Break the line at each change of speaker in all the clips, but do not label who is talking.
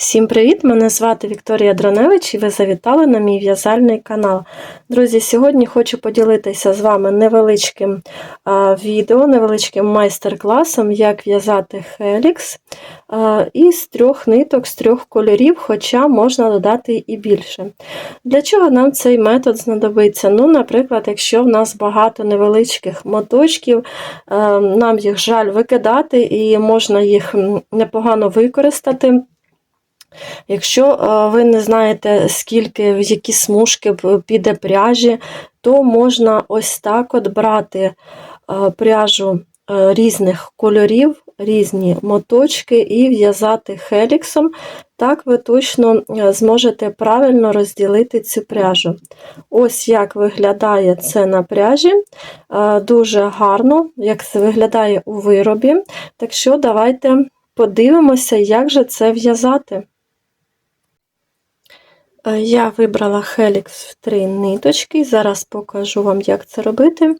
Всім привіт! Мене звати Вікторія Дроневич і ви завітали на мій в'язальний канал. Друзі, сьогодні хочу поділитися з вами невеличким відео, невеличким майстер-класом, як в'язати хелікс із трьох ниток, з трьох кольорів, хоча можна додати і більше. Для чого нам цей метод знадобиться? Ну, Наприклад, якщо в нас багато невеличких моточків, нам їх жаль викидати і можна їх непогано використати. Якщо е, ви не знаєте, скільки в які смужки піде пряжі, то можна ось так от брати е, пряжу е, різних кольорів, різні моточки і в'язати хеліксом. Так ви точно зможете правильно розділити цю пряжу. Ось як виглядає це на пряжі. Дуже гарно, як це виглядає у виробі. Так що давайте подивимося, як же це в'язати. Е, я вибрала Helix в три ниточки, зараз покажу вам, як це робити.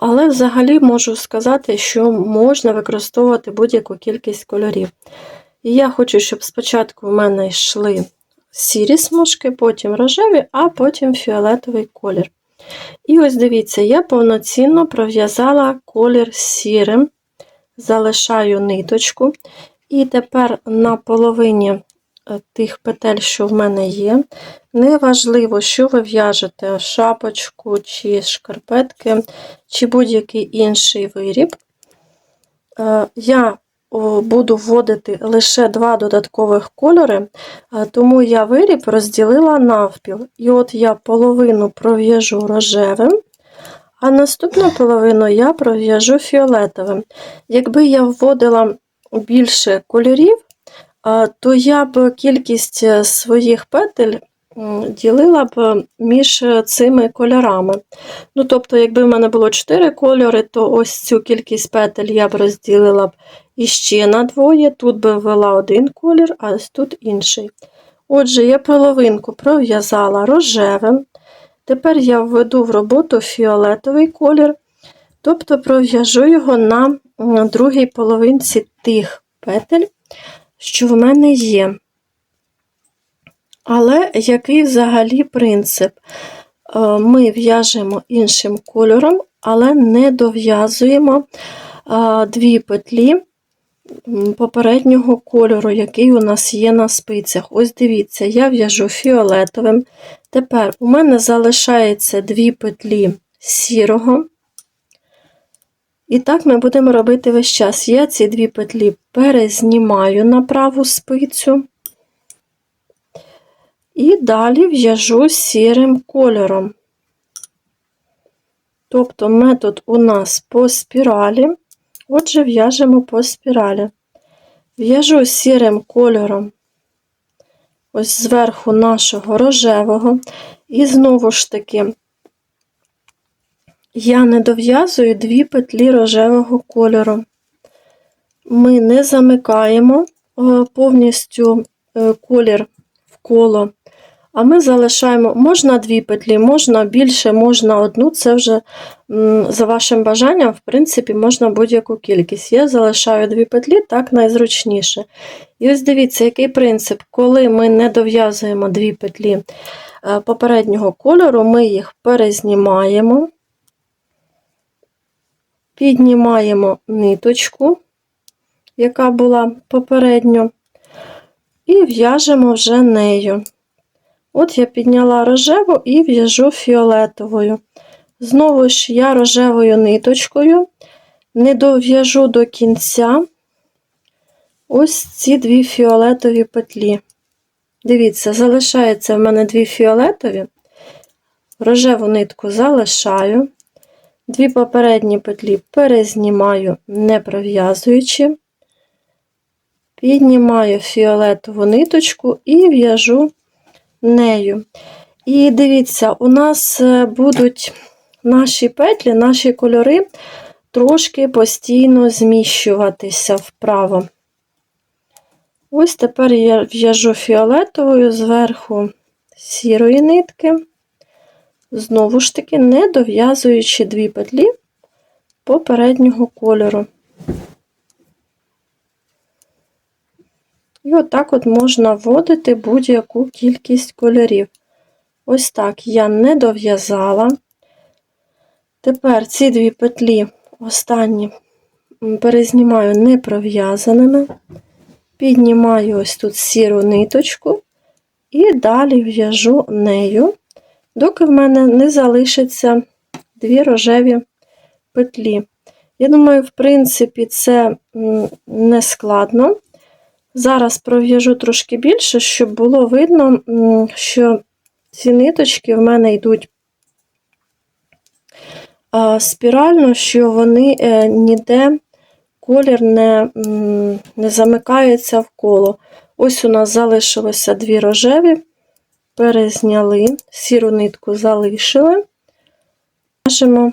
Але взагалі можу сказати, що можна використовувати будь-яку кількість кольорів. І я хочу, щоб спочатку в мене йшли сірі смужки, потім рожеві, а потім фіолетовий колір. І ось дивіться, я повноцінно пров'язала колір сірим, залишаю ниточку. І тепер на половині Е, тих петель, що в мене є. Неважливо, що ви в'яжете шапочку, чи шкарпетки, чи будь-який інший виріб. Е, я буду вводити лише два додаткових кольори, е, тому я виріб розділила навпіл. І от я половину пров'яжу рожевим, а наступну половину я пров'яжу фіолетовим. Якби я вводила більше кольорів, то я б кількість е, своїх петель ділила б між цими кольорами. Ну, Тобто, якби в мене було 4 кольори, то ось цю кількість петель я б розділила б іще на двоє. Тут би ввела один колір, а ось тут інший. Отже, я половинку пров'язала рожевим. Тепер я введу в роботу фіолетовий колір, тобто пров'яжу його на другій половинці тих петель, що в мене є. Але який взагалі принцип? Е, ми в'яжемо іншим кольором, але не дов'язуємо е, дві петлі попереднього кольору, який у нас є на спицях. Ось дивіться, я в'яжу фіолетовим. Тепер у мене залишається дві петлі сірого. І так ми будемо робити весь час. Я ці дві петлі перезнімаю на праву спицю і далі в'яжу сірим кольором. Тобто метод у нас по спіралі, отже, в'яжемо по спіралі. В'яжу сірим кольором, ось зверху нашого рожевого, і знову ж таки я не дов'язую дві петлі рожевого кольору. Ми не замикаємо е, повністю е, колір в коло, а ми залишаємо можна дві петлі, можна більше, можна одну, це вже за вашим бажанням, в принципі, можна будь-яку кількість. Я залишаю дві петлі, так найзручніше. І ось дивіться, який принцип, коли ми не дов'язуємо дві петлі е, попереднього кольору, ми їх перезнімаємо піднімаємо ниточку, яка була попередньо, і в'яжемо вже нею. От я підняла рожеву і в'яжу фіолетовою. Знову ж я рожевою ниточкою не дов'яжу до кінця ось ці дві фіолетові петлі. Дивіться, залишається в мене дві фіолетові, рожеву нитку залишаю, Дві попередні петлі перезнімаю, не пров'язуючи, піднімаю фіолетову ниточку і в'яжу нею. І дивіться, у нас е, будуть наші петлі, наші кольори трошки постійно зміщуватися вправо. Ось тепер я в'яжу фіолетовою зверху сірої нитки знову ж таки, не дов'язуючи дві петлі попереднього кольору. І отак от можна вводити будь-яку кількість кольорів. Ось так я не дов'язала. Тепер ці дві петлі останні перезнімаю не пров'язаними, піднімаю ось тут сіру ниточку і далі в'яжу нею, доки в мене не залишиться дві рожеві петлі. Я думаю, в принципі, це не складно. Зараз пров'яжу трошки більше, щоб було видно, що ці ниточки в мене йдуть спірально, що вони е, ніде колір не, не замикається в коло. Ось у нас залишилося дві рожеві, перезняли, сіру нитку залишили, в'яжемо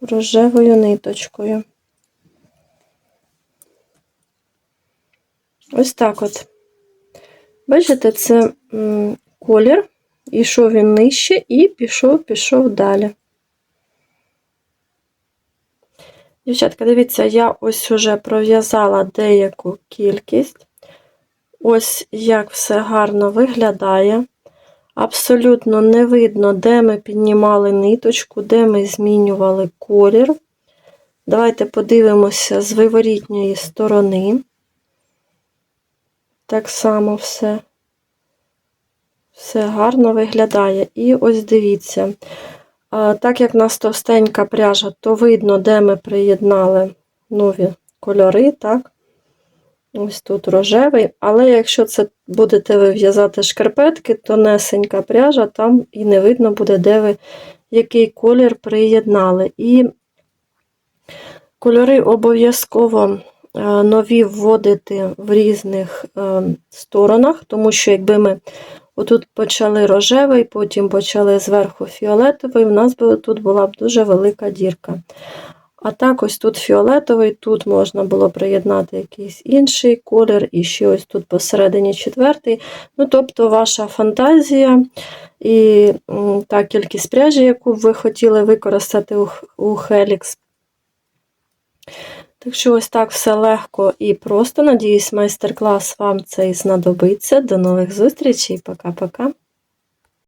рожевою ниточкою. Ось так от. Бачите, це колір, ішов він нижче і пішов, пішов далі. Дівчатка, дивіться, я ось уже пров'язала деяку кількість. Ось як все гарно виглядає. Абсолютно не видно, де ми піднімали ниточку, де ми змінювали колір. Давайте подивимося з виворітньої сторони. Так само все. Все гарно виглядає. І ось дивіться. Так як в нас товстенька пряжа, то видно, де ми приєднали нові кольори, так? Ось тут рожевий. Але якщо це будете ви в'язати шкарпетки, то несенька пряжа, там і не видно буде, де ви який колір приєднали. І кольори обов'язково е, нові вводити в різних е, сторонах, тому що якби ми отут почали рожевий, потім почали зверху фіолетовий, у нас би тут була б дуже велика дірка. А так ось тут фіолетовий, тут можна було приєднати якийсь інший колір, і ще ось тут посередині четвертий. Ну, тобто, ваша фантазія і та кількість пряжі, яку б ви хотіли використати у Helix. Так що, ось так все легко і просто. Надіюсь, майстер-клас вам цей знадобиться. До нових зустрічей. Пока-пока.